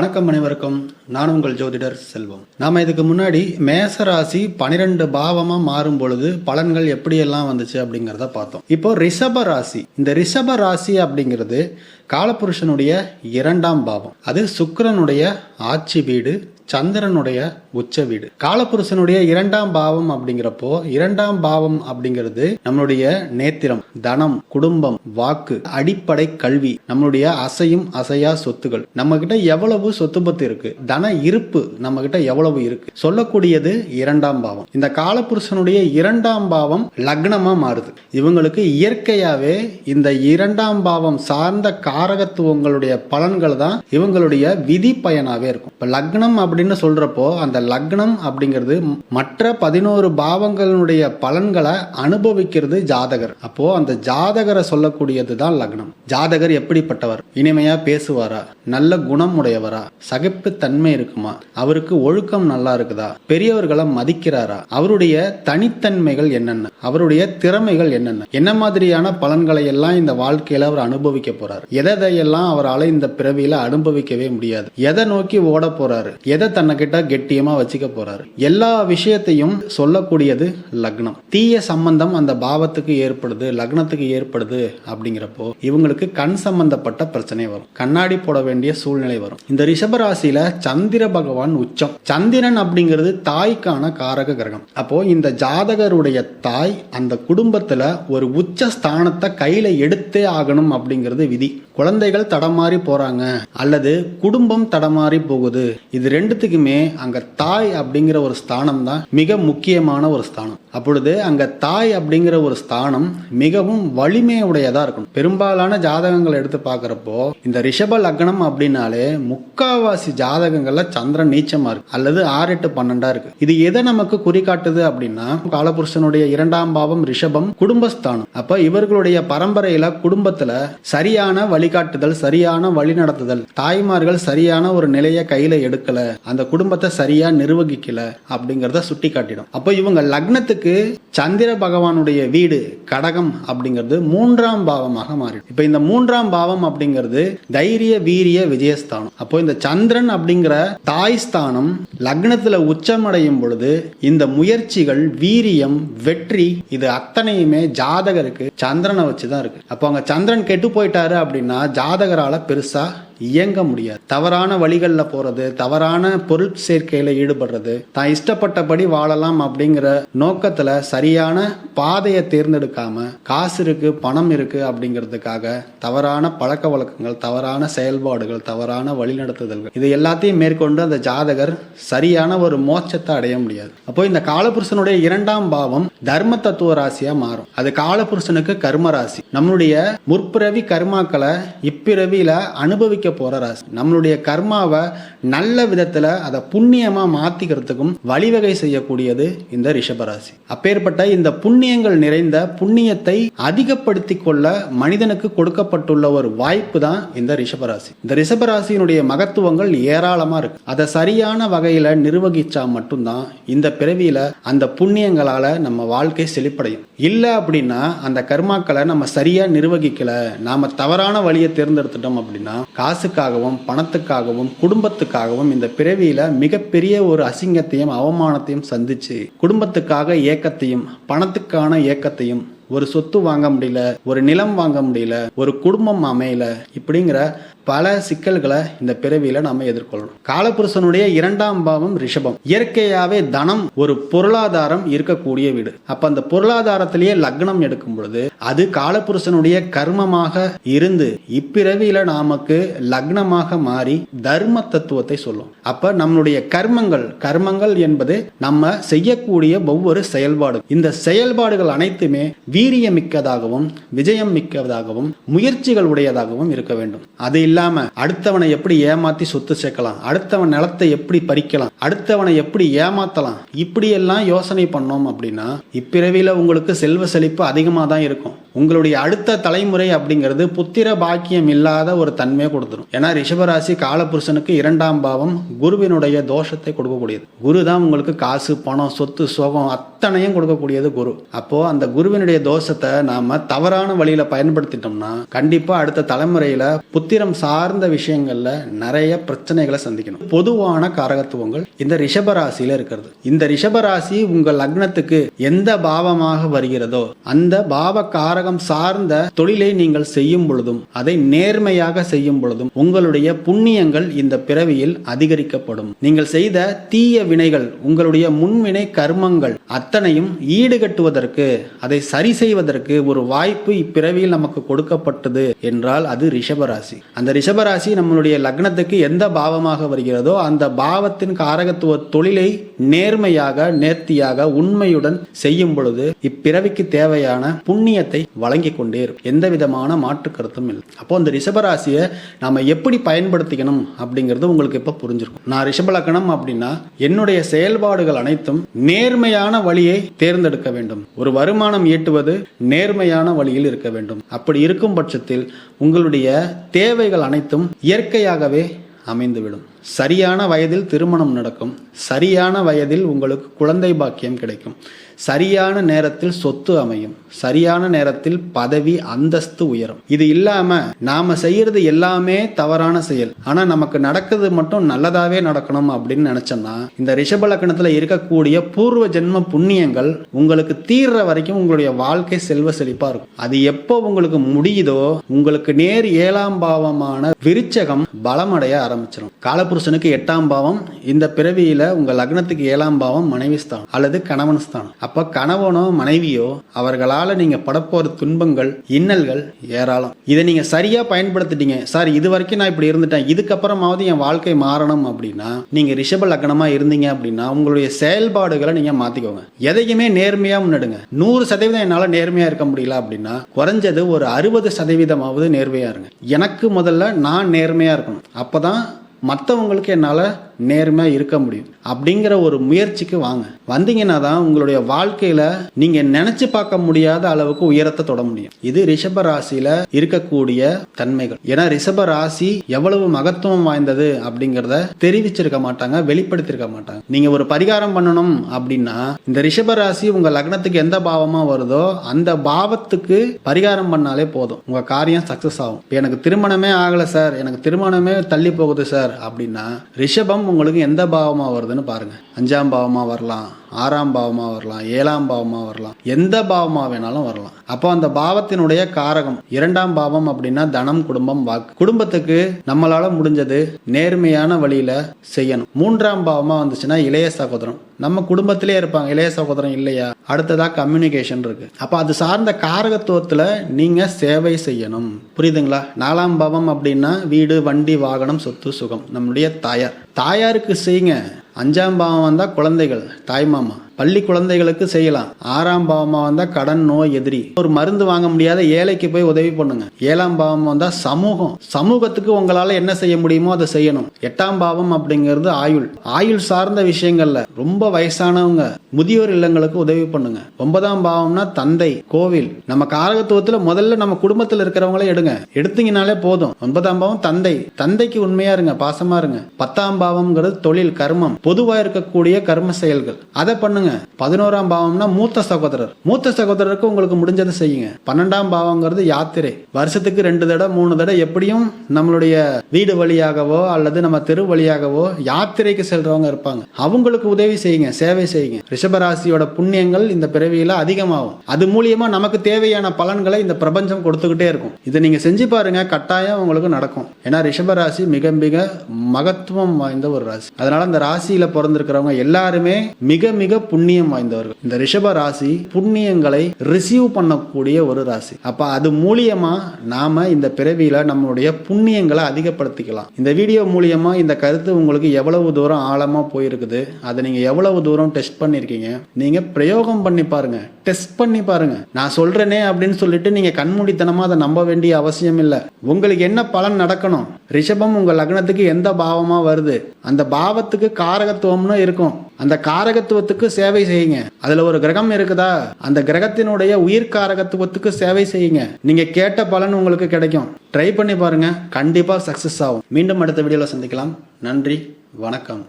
வணக்கம் அனைவருக்கும். நான் உங்கள் ஜோதிடர் செல்வம். நாம இதுக்கு முன்னாடி மேச ராசி பனிரெண்டு பாவமாக மாறும் பொழுது பலன்கள் எப்படியெல்லாம் வந்துச்சு அப்படிங்கிறத பார்த்தோம். இப்போ ரிஷப ராசி. இந்த ரிஷப ராசி அப்படிங்கிறது காலபுருஷனுடைய இரண்டாம் பாவம். அது சுக்கரனுடைய ஆட்சி வீடு சந்திரனுடைய உச்ச வீடு. காலபுருஷனுடைய இரண்டாம் பாவம் அப்படிங்கிறப்போ இரண்டாம் பாவம் அப்படிங்கிறது நம்மளுடைய நேத்திரம் தனம் குடும்பம் வாக்கு அடிப்படை கல்வி நம்மளுடைய அசையும் அசையா சொத்துகள் நம்ம கிட்ட எவ்வளவு சொத்து பத்து இருக்கு? தன இருப்பு நம்ம கிட்ட எவ்வளவு இருக்கு? சொல்லக்கூடியது இரண்டாம் பாவம். இந்த காலபுருஷனுடைய இரண்டாம் பாவம் லக்னமா மாறுது. இவங்களுக்கு இயற்கையாவே இந்த இரண்டாம் பாவம் சார்ந்த காரகத்துவங்களுடைய பலன்கள் தான் இவங்களுடைய விதி பயனாகவே இருக்கும். இப்போ லக்னம் அப்படின்னு சொல்றப்போ அந்த லக்னம் அப்படிங்கிறது மற்ற பதினோரு பாவங்களுடைய பலன்களை அனுபவிக்கிறது ஜாதகர். அப்போ அந்த ஜாதகரை சொல்லக்கூடியது தான் லக்னம். ஜாதகர் எப்படிப்பட்டவர்? இனிமையா பேசுவாரா? நல்ல குணம் உடையவரா? சகிப்பு தன்மை இருக்குமா? அவருக்கு ஒழுக்கம் நல்லா இருக்குதா? பெரியவர்களை மதிக்கிறாரா? அவருடைய தனித்தன்மைகள் என்னென்ன? அவருடைய திறமைகள் என்னென்ன? என்ன மாதிரியான பலன்களை எல்லாம் இந்த வாழ்க்கையில அவர் அனுபவிக்க போறார்? எதை எதையெல்லாம் அவரால் இந்த பிறவியில அனுபவிக்கவே முடியாது. எதை நோக்கி ஓட போறாரு? எதை தன்னை கிட்ட கெட்டியமா வச்சுக்க போறாரு? எல்லா விஷயத்தையும் சொல்லக்கூடியது லக்னம். தீய சம்பந்தம் அந்த பாவத்துக்கு ஏற்படுது லக்னத்துக்கு ஏற்படுது அப்படிங்கிறப்போ இவங்களுக்கு கண் சம்பந்தப்பட்ட பிரச்சனை வரும். கண்ணாடி போட வேண்டிய சூழ்நிலை வரும். இந்த ரிஷபராசியில சந்திர பகவான் உச்சம். சந்திரன் அப்படிங்கிறது தாய்க்கான காரக கிரகம். அப்போ இந்த ஜாதகருடைய தாய் அந்த குடும்பத்துல ஒரு உச்ச ஸ்தானத்தை கையில எடுத்தே ஆகணும் அப்படிங்கிறது விதி. குழந்தைகள் தடமாறி போறாங்க அல்லது குடும்பம் தடமாறி போகுது. இது ரெண்டுத்துக்குமே அங்க தாய் அப்படிங்கிற ஒரு ஸ்தானம் தான் மிக முக்கியமான ஒரு ஸ்தானம். அப்பொழுது அங்க தாய் அப்படிங்கிற ஒரு ஸ்தானம் மிகவும் வலிமையுடையதா இருக்கணும். பெரும்பாலான ஜாதகங்களை எடுத்து பார்க்கறப்போ இந்த ரிஷப லக்னம் அப்படின்னாலே முக்காவாசி ஜாதகங்கள்ல சந்திரன் நீச்சமா இருக்கு. அல்லது ஆறு எட்டு பன்னெண்டா இருக்கு. இது எதை நமக்கு குறிகாட்டுது அப்படின்னா காலபுருஷனுடைய இரண்டாம் பாவம் ரிஷபம் குடும்பஸ்தானம். அப்ப இவர்களுடைய பரம்பரையில குடும்பத்துல சரியான வழிகாட்டுதல் சரியான வழிநடத்துதல் தாய்மார்கள் சரியான ஒரு நிலையை கையில எடுக்கல. அந்த குடும்பத்தை சரியா நிர்வகிக்கல அப்படிங்கறத சுட்டி காட்டிடும் அப்போ இவங்க லக்னத்துக்கு சந்திர பகவானுடைய வீடு கடகம் அப்படிங்கிறது மூன்றாம் பாவமாக மாறிடும். இப்ப இந்த மூன்றாம் பாவம் அப்படிங்கிறது தைரிய வீரிய விஜயஸ்தானம். அப்போ இந்த சந்திரன் அப்படிங்கிற தாய் ஸ்தானம் லக்னத்துல உச்சமடையும் பொழுது இந்த முயற்சிகள் வீரியம் வெற்றி இது அத்தனையுமே ஜாதகருக்கு சந்திரனை வச்சுதான் இருக்கு. அப்போ அங்க சந்திரன் கெட்டு போயிட்டாரு அப்படின்னா நான் ஜாதகரால் பெருசாக இயங்க முடியாது. தவறான வழிகளில் போறது தவறான பொருள் சேர்க்கையில ஈடுபடுறது தான் இஷ்டப்பட்டபடி வாழலாம் அப்படிங்கிற நோக்கத்துல சரியான பாதையை தேர்ந்தெடுக்காம காசு இருக்கு பணம் இருக்கு அப்படிங்கிறதுக்காக தவறான பழக்க வழக்கங்கள் தவறான செயல்பாடுகள் தவறான வழிநடத்துதல்கள் இது எல்லாத்தையும் மேற்கொண்டு அந்த ஜாதகர் சரியான ஒரு மோட்சத்தை அடைய முடியாது. அப்போ இந்த காலபுருஷனுடைய இரண்டாம் பாவம் தர்ம தத்துவ ராசியா மாறும். அது காலபுருஷனுக்கு கர்ம ராசி. நம்மளுடைய முற்பிறவி கர்மாக்களை இப்பிறவியில அனுபவிக்க போற ராசி. நம்மளுடைய கர்மாவை நல்ல விதத்துல அதை புண்ணியமா மாத்திக்கிறதுக்கும் வழிவகை செய்யக்கூடியது இந்த ரிஷபராசி அப்பேற்பட்ட இந்த புண்ணியங்கள் நிறைந்த புண்ணியத்தை அதிகப்படுத்தி கொள்ள மனிதனுக்கு கொடுக்கப்பட்டுள்ள ஒரு வாய்ப்பு தான் இந்த ரிஷபராசி இந்த ரிஷபராசியினுடைய மகத்துவங்கள் ஏராளமா இருக்கு. அதை சரியான வகையில நிர்வகிச்சா மட்டும்தான் இந்த பிறவியில அந்த புண்ணியங்களால நம்ம வாழ்க்கை செழிப்படையும். இல்ல அப்படின்னா அந்த கர்மாக்களை நம்ம சரியா நிர்வகிக்கல நாம தவறான வழியை தேர்ந்தெடுத்துட்டோம் அப்படின்னா காசு காசுக்காகவும் பணத்துக்காகவும் குடும்பத்துக்காகவும் இந்த பிறவியில மிகப்பெரிய ஒரு அசிங்கத்தையும் அவமானத்தையும் சந்திச்சு குடும்பத்துக்காக ஏக்கத்தையும் பணத்துக்கான ஏக்கத்தையும் ஒரு சொத்து வாங்க முடியல ஒரு நிலம் வாங்க முடியல ஒரு குடும்பம் அமையல இப்படிங்கிற பல சிக்கல்களை இந்த பிறவியில நாம எதிர்கொள்ளணும். காலபுருஷனுடைய இரண்டாம் பாவம் ரிஷபம். இயற்கையாவே தனம் ஒரு பொருளாதாரம் இருக்கக்கூடிய வீடு. அப்ப அந்த பொருளாதாரத்திலேயே லக்னம் எடுக்கும் பொழுது அது காலபுருஷனுடைய கர்மமாக இருந்து இப்பிறவியில நமக்கு லக்னமாக மாறி தர்ம தத்துவத்தை சொல்லும். அப்ப நம்மளுடைய கர்மங்கள் கர்மங்கள் என்பது நம்ம செய்யக்கூடிய ஒவ்வொரு செயல்பாடு. இந்த செயல்பாடுகள் அனைத்துமே வீரியமிக்கதாகவும் விஜயம் மிக்கதாகவும் முயற்சிகள் உடையதாகவும் இருக்க வேண்டும். அது இல்லாம அடுத்தவனை எப்படி ஏமாத்தி சொத்து சேர்க்கலாம்? அடுத்தவன் நிலத்தை எப்படி பறிக்கலாம்? அடுத்தவனை எப்படி ஏமாத்தலாம்? இப்படி எல்லாம் யோசனை பண்ணோம் அப்படின்னா இப்பிறவியில உங்களுக்கு செல்வ செழிப்பு அதிகமாக தான் இருக்கும். உங்களுடைய அடுத்த தலைமுறை அப்படிங்கிறது புத்திர பாக்கியம் இல்லாத ஒரு தன்மையை கொடுத்துரும். ஏன்னா ரிஷபராசி காலபுருஷனுக்கு இரண்டாம் பாவம் குருவினுடைய தோஷத்தை கொடுக்கக்கூடியது. குரு தான் உங்களுக்கு காசு பணம் சொத்து சோகம் அத்தனையும் கொடுக்கக்கூடியது குரு. அப்போ அந்த குருவினுடைய தோஷத்தை நாம தவறான வழியில பயன்படுத்திட்டோம்னா கண்டிப்பா அடுத்த தலைமுறையில புத்திரம் சார்ந்த விஷயங்கள்ல நிறைய பிரச்சனைகளை சந்திக்கணும். பொதுவான காரகத்துவங்கள் இந்த ரிஷபராசியில இருக்கிறது. இந்த ரிஷபராசி உங்கள் லக்னத்துக்கு எந்த பாவமாக வருகிறதோ அந்த பாவ காரகம் சார்ந்த தொழிலை நீங்கள் செய்யும் பொழுதும் அதை நேர்மையாக செய்யும் பொழுதும் உங்களுடைய புண்ணியங்கள் இந்த பிறவியில் அதிகரிக்கப்படும். நீங்கள் செய்த தீய வினைகள் உங்களுடைய முன்வினை கர்மங்கள் அத்தனையும் ஈடுகட்டுவதற்கு அதை சரி செய்வதற்கு ஒரு வாய்ப்பு இப்பிறவியில் நமக்கு கொடுக்கப்பட்டது என்றால் அது ரிஷபராசி. அந்த ரிஷபராசி நம்மளுடைய லக்னத்துக்கு எந்த பாவமாக வருகிறதோ அந்த பாவத்தின் காரகத்துவ தொழிலை நேர்மையாக நேர்த்தியாக உண்மையுடன் செய்யும் பொழுது இப்பிறவிக்கு தேவையான புண்ணியத்தை வழங்கி கொண்டே இருக்கும். எந்த விதமான மாற்று கருத்தும் இல்லை. அப்போ அந்த ரிஷபராசியை நாம எப்படி பயன்படுத்திக்கணும் அப்படிங்கிறது உங்களுக்கு இப்ப புரிஞ்சிருக்கும்? நான் ரிஷப அப்படின்னா என்னுடைய செயல்பாடுகள் அனைத்தும் நேர்மையான வழியை தேர்ந்தெடுக்க வேண்டும். ஒரு வருமானம் ஈட்டுவது நேர்மையான வழியில் இருக்க வேண்டும். அப்படி இருக்கும் பட்சத்தில் உங்களுடைய தேவைகள் அனைத்தும் இயற்கையாகவே அமைந்துவிடும். சரியான வயதில் திருமணம் நடக்கும். சரியான வயதில் உங்களுக்கு குழந்தை பாக்கியம் கிடைக்கும். சரியான நேரத்தில் சொத்து அமையும். சரியான நேரத்தில் பதவி அந்தஸ்து உயரும். இது இல்லாம நாம செய்யறது எல்லாமே தவறான செயல். ஆனா நமக்கு நடக்கிறது மட்டும் நல்லதாவே நடக்கணும் அப்படின்னு நினைச்சோம்னா இந்த ரிஷப லக்னத்துல இருக்கக்கூடிய பூர்வ ஜென்ம புண்ணியங்கள் உங்களுக்கு தீர்ற வரைக்கும் உங்களுடைய வாழ்க்கை செல்வ செழிப்பா இருக்கும். அது எப்போ உங்களுக்கு முடியுதோ உங்களுக்கு நேர் ஏழாம் பாவமான விருச்சகம் பலமடைய ஆரம்பிச்சிடும் காலபுருஷனுக்கு எட்டாம் பாவம் இந்த பிறவியில உங்க லக்னத்துக்கு ஏழாம் பாவம் மனைவி ஸ்தானம் அல்லது கணவன் ஸ்தானம். அப்ப கணவனோ மனைவியோ அவர்களால நீங்க படப்போற துன்பங்கள் இன்னல்கள் ஏராளம். இதை நீங்க சரியா பயன்படுத்திட்டீங்க. சார் இது வரைக்கும் நான் இப்படி இருந்துட்டேன். இதுக்கப்புறமாவது என் வாழ்க்கை மாறணும் அப்படின்னா நீங்க ரிஷப லக்னமா இருந்தீங்க அப்படின்னா உங்களுடைய செயல்பாடுகளை நீங்க மாத்திக்கோங்க. எதையுமே நேர்மையா முன்னெடுங்க. நூறு சதவீதம் என்னால நேர்மையா இருக்க முடியல அப்படின்னா குறைஞ்சது ஒரு அறுபது சதவீதமாவது நேர்மையா இருங்க. எனக்கு முதல்ல நான் நேர்மையா இருக்கணும். அப்பதான் மற்றவங்களுக்கு என்னால் நேர்மையாக இருக்க முடியும். அப்படிங்கிற ஒரு முயற்சிக்கு வாங்க. வந்தீங்கன்னா தான் உங்களுடைய வாழ்க்கையில் நீங்கள் நினச்சி பார்க்க முடியாத அளவுக்கு உயரத்தை தொட முடியும். இது ரிஷப ராசியில் இருக்கக்கூடிய தன்மைகள். ஏன்னா ரிஷப ராசி எவ்வளவு மகத்துவம் வாய்ந்தது அப்படிங்கிறத தெரிவிச்சிருக்க மாட்டாங்க வெளிப்படுத்தியிருக்க மாட்டாங்க. நீங்கள் ஒரு பரிகாரம் பண்ணணும் அப்படின்னா இந்த ரிஷப ராசி உங்கள் லக்னத்துக்கு எந்த பாவமாக வருதோ அந்த பாவத்துக்கு பரிகாரம் பண்ணாலே போதும். உங்கள் காரியம் சக்ஸஸ் ஆகும். எனக்கு திருமணமே ஆகலை சார் எனக்கு திருமணமே தள்ளி போகுது சார் அப்படின்னா ரிஷபம் உங்களுக்கு எந்த பாவமாக வருதுன்னு பாருங்க. அஞ்சாம் பாவமாக வரலாம். ஆறாம் பாவமாக வரலாம் ஏழாம் பாவமாக வரலாம். எந்த பாவமாக வேணாலும் வரலாம். அப்போ அந்த பாவத்தினுடைய காரகம் இரண்டாம் பாவம் அப்படின்னா தனம் குடும்பம் வாக்கு. குடும்பத்துக்கு நம்மளால முடிஞ்சது நேர்மையான வழியில் செய்யணும். மூன்றாம் பாவமாக வந்துச்சுன்னா இளைய சகோதரம். நம்ம குடும்பத்திலே இருப்பாங்க இளைய சகோதரம் இல்லையா? அடுத்ததாக கம்யூனிகேஷன் இருக்கு. அப்போ அது சார்ந்த காரகத்துவத்தில் நீங்கள் சேவை செய்யணும். புரியுதுங்களா? நாலாம் பாவம் அப்படின்னா வீடு வண்டி வாகனம் சொத்து சுகம். நம்மளுடைய தாயார். தாயாருக்கு செய்யுங்க. அஞ்சாம் பாவம் வந்தால் குழந்தைகள் தாய்மாமா பள்ளி குழந்தைகளுக்கு செய்யலாம். ஆறாம் பாவமா வந்தா கடன் நோய் எதிரி. ஒரு மருந்து வாங்க முடியாத ஏழைக்கு போய் உதவி பண்ணுங்க. ஏழாம் பாவம் வந்தா சமூகம். சமூகத்துக்கு உங்களால என்ன செய்ய முடியுமோ அதை செய்யணும். எட்டாம் பாவம் அப்படிங்கிறது ஆயுள். ஆயுள் சார்ந்த விஷயங்கள்ல ரொம்ப வயசானவங்க முதியோர் இல்லங்களுக்கு உதவி பண்ணுங்க. ஒன்பதாம் பாவம்னா தந்தை கோவில். நம்ம காரகத்துவத்துல முதல்ல நம்ம குடும்பத்துல இருக்கிறவங்களே எடுங்க. எடுத்தீங்கனாலே போதும். ஒன்பதாம் பாவம் தந்தை. தந்தைக்கு உண்மையா இருங்க பாசமா இருங்க. பத்தாம் பாவம்ங்கிறது தொழில் கர்மம். பொதுவா இருக்கக்கூடிய கர்ம செயல்கள். அதை பண்ணுங்க. பதினோராம் பாவம்னா மூத்த சகோதரர். மூத்த சகோதரருக்கு உங்களுக்கு முடிஞ்சதை செய்யுங்க. பன்னெண்டாம் பாவங்கிறது யாத்திரை. வருஷத்துக்கு ரெண்டு தடவை மூணு தடவை எப்படியும் நம்மளுடைய வீடு வழியாகவோ அல்லது நம்ம தெரு வழியாகவோ யாத்திரைக்கு செல்றவங்க இருப்பாங்க. அவங்களுக்கு உதவி செய்யுங்க சேவை செய்யுங்க. ரிஷபராசியோட புண்ணியங்கள் இந்த பிறவியில அதிகமாகும். அது மூலியமா நமக்கு தேவையான பலன்களை இந்த பிரபஞ்சம் கொடுத்துக்கிட்டே இருக்கும். இதை நீங்க செஞ்சு பாருங்க கட்டாயம் உங்களுக்கு நடக்கும். ஏன்னா ரிஷபராசி மிக மிக மகத்துவம் வாய்ந்த ஒரு ராசி. அதனால அந்த ராசியில பிறந்திருக்கிறவங்க எல்லாருமே மிக மிக புண்ணியம் வாய்ந்தவர்கள். இந்த ரிஷப ராசி புண்ணியங்களை ரிசீவ் பண்ணக்கூடிய ஒரு ராசி. அப்ப அது மூலியமா நாம இந்த பிறவியில நம்மளுடைய புண்ணியங்களை அதிகப்படுத்திக்கலாம். இந்த வீடியோ மூலியமா இந்த கருத்து உங்களுக்கு எவ்வளவு தூரம் ஆழமா போயிருக்குது அதை நீங்க எவ்வளவு தூரம் டெஸ்ட் பண்ணிருக்கீங்க நீங்க பிரயோகம் பண்ணி பாருங்க. டெஸ்ட் பண்ணி பாருங்க. நான் சொல்றேனே அப்படின்னு சொல்லிட்டு நீங்க கண்மூடித்தனமா அதை நம்ப வேண்டிய அவசியம் இல்லை. உங்களுக்கு என்ன பலன் நடக்கணும்? ரிஷபம் உங்க லக்னத்துக்கு எந்த பாவமா வருது? அந்த பாவத்துக்கு காரகத்துவம்னு இருக்கும். அந்த காரகத்துவத்துக்கு சேவை சேவை செய்யுங்க. அதுல ஒரு கிரகம் இருக்குதா? அந்த கிரகத்தினுடைய உயிர் காரகத்துவத்துக்கு சேவை செய்யுங்க. நீங்க கேட்ட பலன் உங்களுக்கு கிடைக்கும். ட்ரை பண்ணி பாருங்க. கண்டிப்பா சக்சஸ் ஆகும். மீண்டும் அடுத்த வீடியோல சந்திக்கலாம். நன்றி. வணக்கம்.